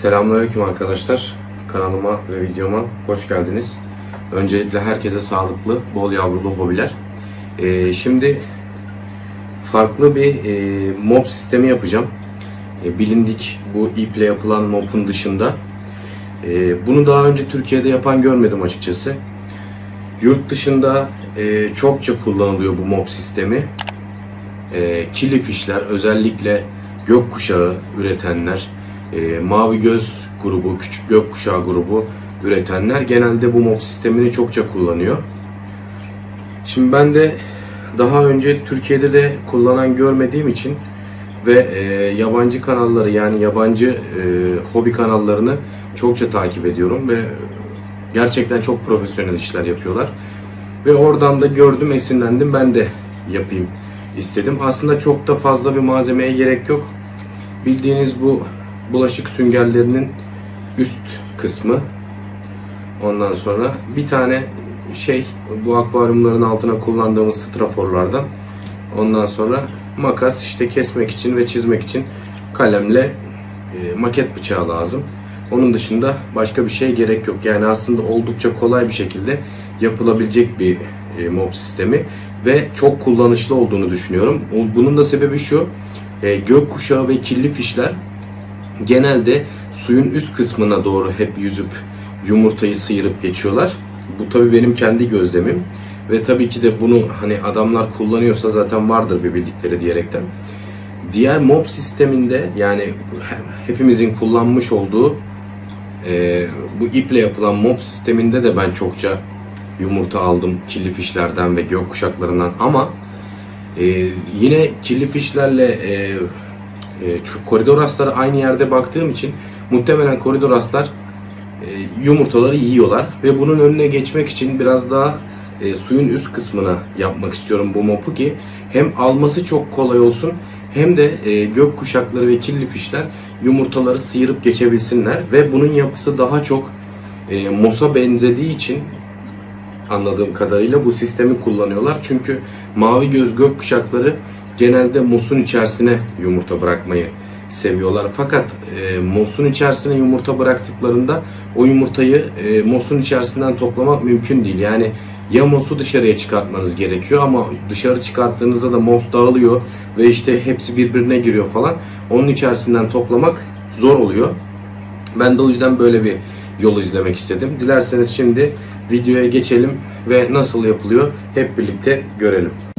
Selamünaleyküm arkadaşlar. Kanalıma ve videoma hoş geldiniz. Öncelikle herkese sağlıklı, bol yavrulu hobiler. Ee, şimdi farklı bir e, mop sistemi yapacağım. E, bilindik bu iple yapılan mopun dışında. E, bunu daha önce Türkiye'de yapan görmedim açıkçası. Yurt dışında e, çokça kullanılıyor bu mop sistemi. E, kirli fişler özellikle gökkuşağı üretenler, e, mavi göz grubu, küçük gökkuşağı grubu üretenler genelde bu mop sistemini çokça kullanıyor. Şimdi ben de daha önce Türkiye'de de kullanan görmediğim için ve e, yabancı kanalları yani yabancı e, hobi kanallarını çokça takip ediyorum ve gerçekten çok profesyonel işler yapıyorlar. Ve oradan da gördüm, esinlendim. Ben de yapayım istedim. Aslında çok da fazla bir malzemeye gerek yok. Bildiğiniz bu bulaşık süngerlerinin üst kısmı. Ondan sonra bir tane şey bu akvaryumların altına kullandığımız straforlardan. Ondan sonra makas işte kesmek için ve çizmek için kalemle e, maket bıçağı lazım. Onun dışında başka bir şey gerek yok. Yani aslında oldukça kolay bir şekilde yapılabilecek bir e, mob sistemi ve çok kullanışlı olduğunu düşünüyorum. Bunun da sebebi şu. E, gökkuşağı ve kirli fişler genelde suyun üst kısmına doğru hep yüzüp yumurtayı sıyırıp geçiyorlar. Bu tabii benim kendi gözlemim. Ve tabii ki de bunu hani adamlar kullanıyorsa zaten vardır bir bildikleri diyerekten. Diğer mob sisteminde yani hepimizin kullanmış olduğu e, bu iple yapılan mob sisteminde de ben çokça yumurta aldım kirli fişlerden ve gökkuşaklarından ama e, yine kirli fişlerle e, e, şu koridor asları aynı yerde baktığım için muhtemelen koridor aslar e, yumurtaları yiyorlar ve bunun önüne geçmek için biraz daha e, suyun üst kısmına yapmak istiyorum bu mopu ki hem alması çok kolay olsun hem de e, gök kuşakları ve kirli fişler yumurtaları sıyırıp geçebilsinler ve bunun yapısı daha çok mosa benzediği için anladığım kadarıyla bu sistemi kullanıyorlar. Çünkü mavi göz gök kuşakları genelde mosun içerisine yumurta bırakmayı seviyorlar. Fakat e, mosun içerisine yumurta bıraktıklarında o yumurtayı e, mosun içerisinden toplamak mümkün değil. Yani ya mosu dışarıya çıkartmanız gerekiyor ama dışarı çıkarttığınızda da mos dağılıyor ve işte hepsi birbirine giriyor falan. Onun içerisinden toplamak zor oluyor. Ben de o yüzden böyle bir yol izlemek istedim. Dilerseniz şimdi videoya geçelim ve nasıl yapılıyor hep birlikte görelim.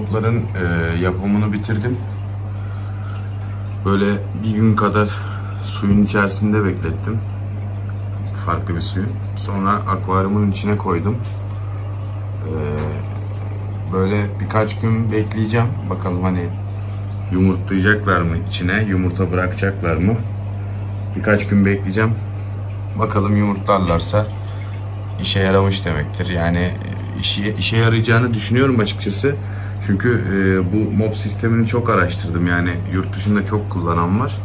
Şimdi mobların e, yapımını bitirdim. Böyle bir gün kadar suyun içerisinde beklettim. Farklı bir suyun. Sonra akvaryumun içine koydum. E, böyle birkaç gün bekleyeceğim. Bakalım hani yumurtlayacaklar mı içine, yumurta bırakacaklar mı? Birkaç gün bekleyeceğim. Bakalım yumurtlarlarsa işe yaramış demektir. Yani e, işe, işe yarayacağını düşünüyorum açıkçası. Çünkü e, bu mob sistemini çok araştırdım. Yani yurt dışında çok kullanan var.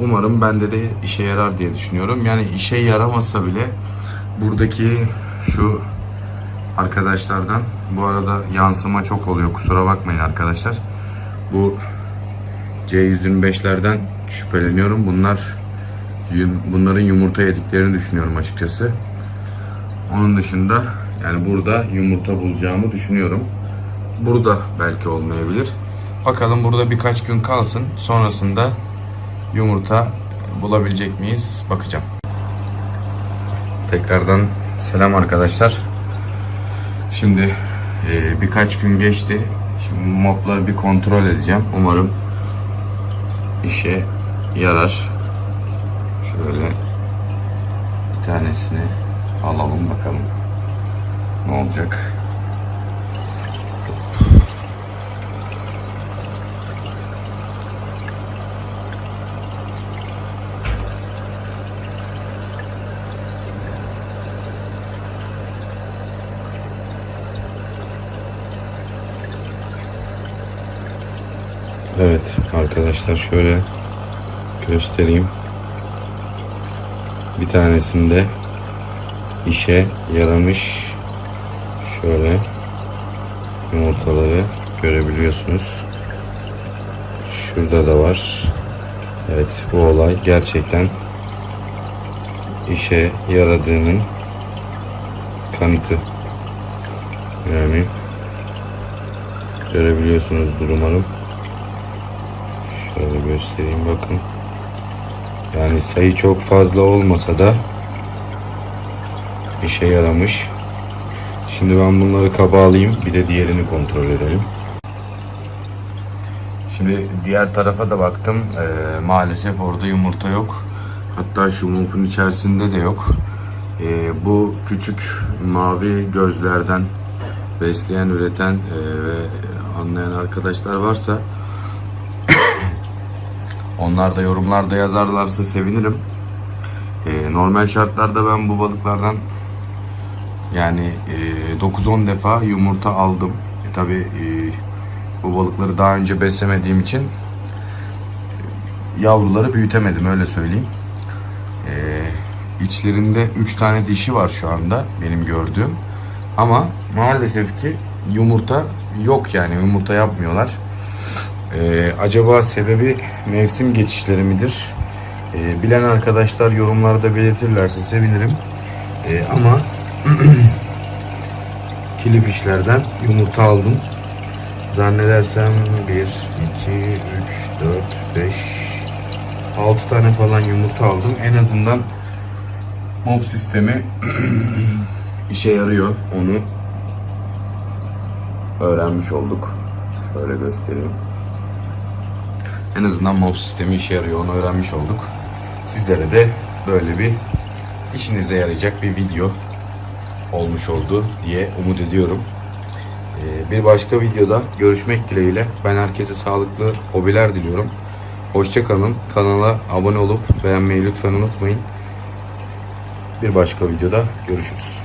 Umarım bende de işe yarar diye düşünüyorum. Yani işe yaramasa bile buradaki şu arkadaşlardan bu arada yansıma çok oluyor. Kusura bakmayın arkadaşlar. Bu C125'lerden şüpheleniyorum. Bunlar bunların yumurta yediklerini düşünüyorum açıkçası. Onun dışında yani burada yumurta bulacağımı düşünüyorum. Burada belki olmayabilir. Bakalım burada birkaç gün kalsın. Sonrasında yumurta bulabilecek miyiz? Bakacağım. Tekrardan selam arkadaşlar. Şimdi e, birkaç gün geçti. Şimdi mobları bir kontrol edeceğim. Umarım işe yarar. Şöyle bir tanesini alalım bakalım ne olacak. Evet arkadaşlar şöyle göstereyim. Bir tanesinde işe yaramış. Şöyle yumurtaları görebiliyorsunuz. Şurada da var. Evet bu olay gerçekten işe yaradığının kanıtı. Yani görebiliyorsunuzdur umarım. Şöyle göstereyim bakın. Yani sayı çok fazla olmasa da işe yaramış. Şimdi ben bunları kaba alayım. Bir de diğerini kontrol edelim. Şimdi diğer tarafa da baktım. Ee, maalesef orada yumurta yok. Hatta şu mumfun içerisinde de yok. Ee, bu küçük mavi gözlerden besleyen, üreten e, ve anlayan arkadaşlar varsa onlar da yorumlarda yazarlarsa sevinirim. Ee, normal şartlarda ben bu balıklardan yani e, 9-10 defa yumurta aldım. E, Tabi bu balıkları daha önce beslemediğim için e, yavruları büyütemedim öyle söyleyeyim. E, içlerinde 3 tane dişi var şu anda benim gördüğüm. Ama maalesef ki yumurta yok yani yumurta yapmıyorlar. Ee, acaba sebebi mevsim geçişleri midir? Ee, bilen arkadaşlar yorumlarda belirtirlerse sevinirim. Ee, ama kilip işlerden yumurta aldım. Zannedersem 1, 2, 3, 4, 5, 6 tane falan yumurta aldım. En azından mob sistemi işe yarıyor. Onu öğrenmiş olduk. Şöyle göstereyim. En azından mob sistemi işe yarıyor. Onu öğrenmiş olduk. Sizlere de böyle bir işinize yarayacak bir video olmuş oldu diye umut ediyorum. Ee, Bir başka videoda görüşmek dileğiyle. Ben herkese sağlıklı hobiler diliyorum. Hoşçakalın. Kanala abone olup beğenmeyi lütfen unutmayın. Bir başka videoda görüşürüz.